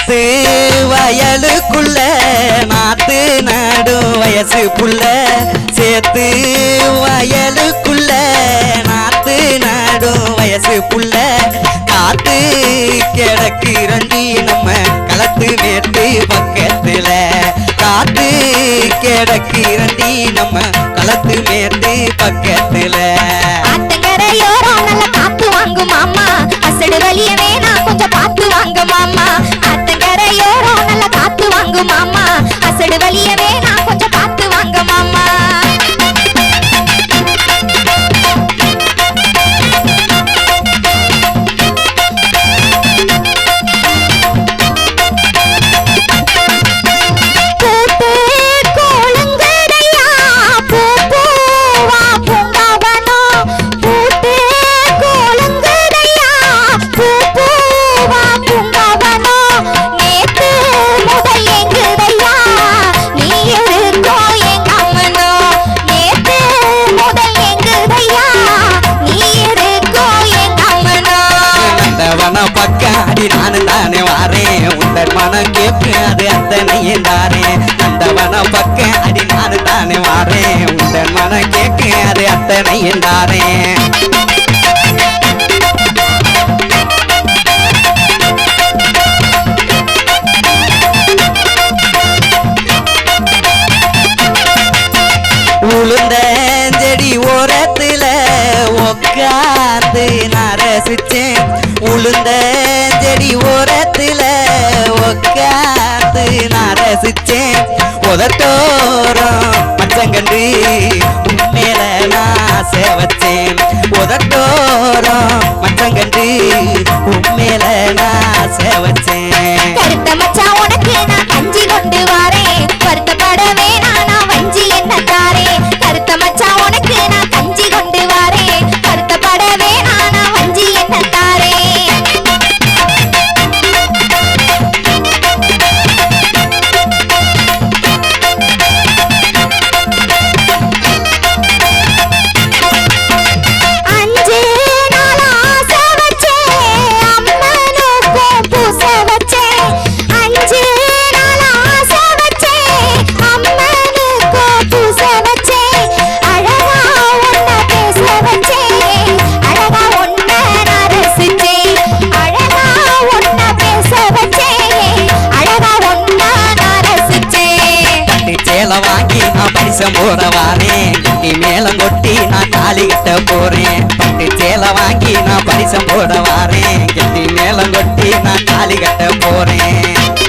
காத்து வயலுக்குள்ள நாத்து நடும் வயசு புள்ள சேர்த்து வயலுக்குள்ள நாத்து நடும் வயசு புள்ள காத்து கிடக்கு ரண்டி நம்ம களத்து மேட்டு பக்கத்துல. காத்து கிடக்கு ரண்டி நம்ம களத்து மேட்டு பக்கத்துல. ஆத்தங்கரையோரம் நல்ல காத்து வாங்கும் மாமா. அசடு வலிய நான் கொஞ்சம் பார்த்து வாங்க மாமா. போகுமாமா அசடு வலியவே நானும் தானே வாரேன் உந்தன் மனம் கேட்கு அது அத்தனையும் அந்த மனம் பக்க அடி நானும் தானே வாரே உந்தன் மனம் கேட்கு அது அத்தனையும் தாரேன் உளுந்த செடி ஓரத்துல உக்காந்து ரசிச்சேன் உளுந்த செடி ஓரத்துல உக்காந்து நான் ரசிச்சேன் உதட்டோரம் மச்சங்கண்டு மேல நான் சேவச்சேன். உதட்டோரம் மச்சங்கண்டு உண்மையில நான் சேவச்சேன். வாங்கி நான் பரிசம் போட வாரேன் கட்டி மேலம் கொட்டி நான் காலி கட்ட போறேன். பட்டு சேலை வாங்கி நான் பரிசம் போட வாரேன் கட்டி மேலம் கொட்டி நான் காலி கட்ட போறேன்.